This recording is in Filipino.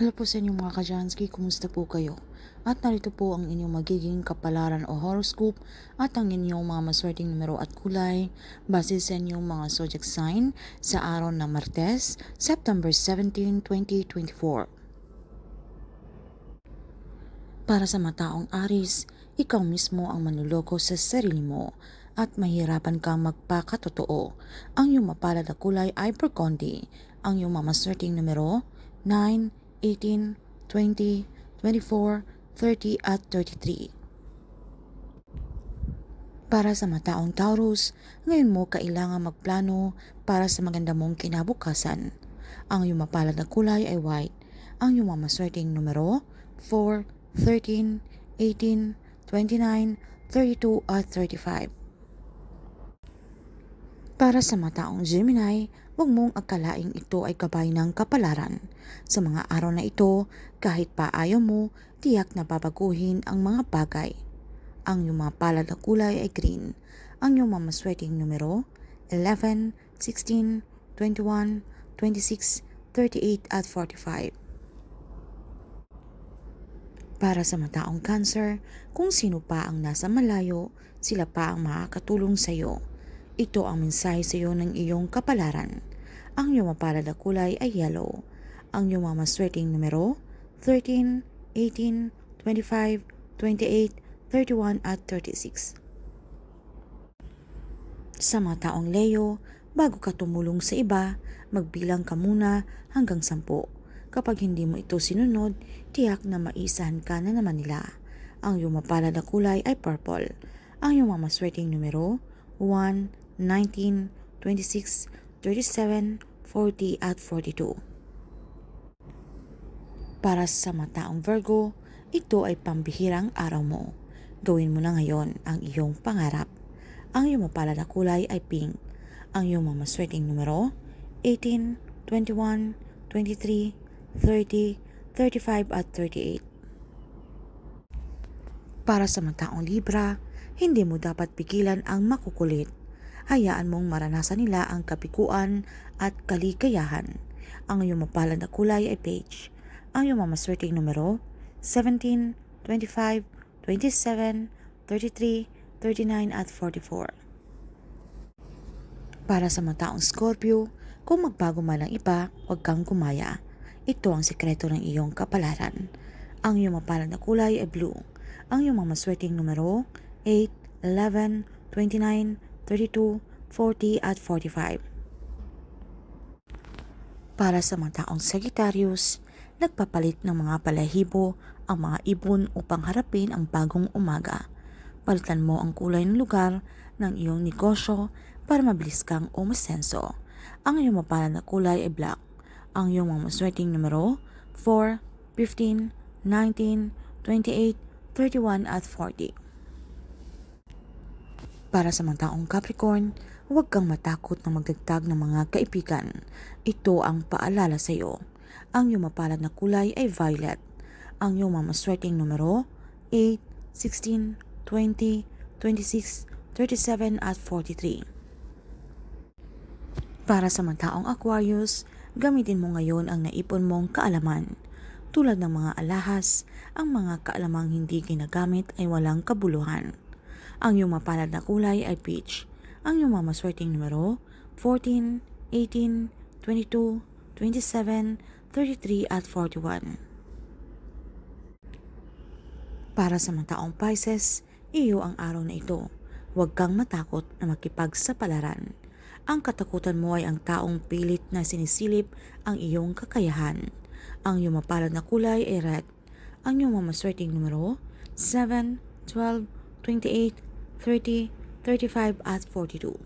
Hello po sa inyong mga kajansky, kumusta po kayo? At narito po ang inyong magiging kapalaran o horoscope at ang inyong mga maswerteng numero at kulay base sa inyong mga zodiac sign sa araw ng Martes, September 17, 2024. Para sa mataong Aris, ikaw mismo ang manluloko sa sarili mo at mahirapan kang magpakatotoo. Ang iyong mapalad na kulay ay Burgundy. Ang iyong mamaswerteng numero 9, 18, 20, 24, 30 at 33. Para sa mataong Taurus, ngayon mo kailangan magplano para sa maganda mong kinabukasan. Ang iyong mapalad na kulay ay white. Ang iyong mamaswerteng numero 4, 13, 18, 29, 32 at 35. Para sa mataong Gemini, huwag mong akalaing ito ay gabay ng kapalaran. Sa mga araw na ito, kahit pa ayaw mo, tiyak na babaguhin ang mga bagay. Ang iyong mga palad na kulay ay green. Ang iyong mga maswerteng numero 11, 16, 21, 26, 38 at 45. Para sa mataong cancer, kung sino pa ang nasa malayo, sila pa ang makakatulong sa iyo. Ito ang mensahe sa iyo ng iyong kapalaran. Ang iyong mapalad na kulay ay yellow. Ang iyong mga maswerteng numero 13, 18, 25, 28, 31 at 36. Sa mga taong Leo, bago ka tumulong sa iba, magbilang ka muna hanggang sampu. Kapag hindi mo ito sinunod, tiyak na maisahan ka na naman nila. Ang iyong mapalad na kulay ay purple. Ang iyong mga maswerteng numero 1, 19, 26, 37, 40 at 42. Para sa mataong Virgo, ito ay pambihirang araw mo. Gawin mo na ngayon ang iyong pangarap. Ang iyong mapalad na kulay ay pink. Ang iyong mga maswerteng numero 18, 21, 23, 30, 35 at 38. Para sa mataong Libra, hindi mo dapat pigilan ang makukulit hayaan mong maranasan nila ang kapikuan at kaligayahan. Ang iyong mapalad na kulay ay beige. Ang iyong mamaswerteng numero 17, 25, 27, 33, 39 at 44. Para sa mataong Scorpio, kung magbago man ang iba, huwag kang gumaya. Ito ang sikreto ng iyong kapalaran. Ang iyong mapalad na kulay ay blue. Ang iyong mamaswerteng numero 8, 11, 29, 32, 40 at 45. Para sa mga taong Sagittarius, nagpapalit ng mga balahibo ang mga ibon upang harapin ang bagong umaga. Palitan mo ang kulay ng lugar ng iyong negosyo para mabilis kang umasenso. Ang iyong mapalad na kulay ay black. Ang iyong mga maswerteng numero 4, 15, 19, 28, 31 at 40. Para sa mga taong Capricorn, huwag kang matakot na magdagdag ng mga kaibigan. Ito ang paalala sa iyo. Ang iyong mapalad na kulay ay violet. Ang iyong mamaswerteng numero 8, 16, 20, 26, 37 at 43. Para sa mga taong Aquarius, gamitin mo ngayon ang naipon mong kaalaman. Tulad ng mga alahas, ang mga kaalamang hindi ginagamit ay walang kabuluhan. Ang iyong mapalad na kulay ay peach. Ang iyong mamaswerteng numero 14, 18, 22, 27, 33 at 41. Para sa mga taong Pisces, iyo ang araw na ito. Huwag kang matakot na makipagsapalaran. Ang katakutan mo ay ang taong pilit na sinisilip ang iyong kakayahan. Ang iyong mapalad na kulay ay red. Ang iyong mamaswerteng numero 7, 12, 28, 30, 35 at 42.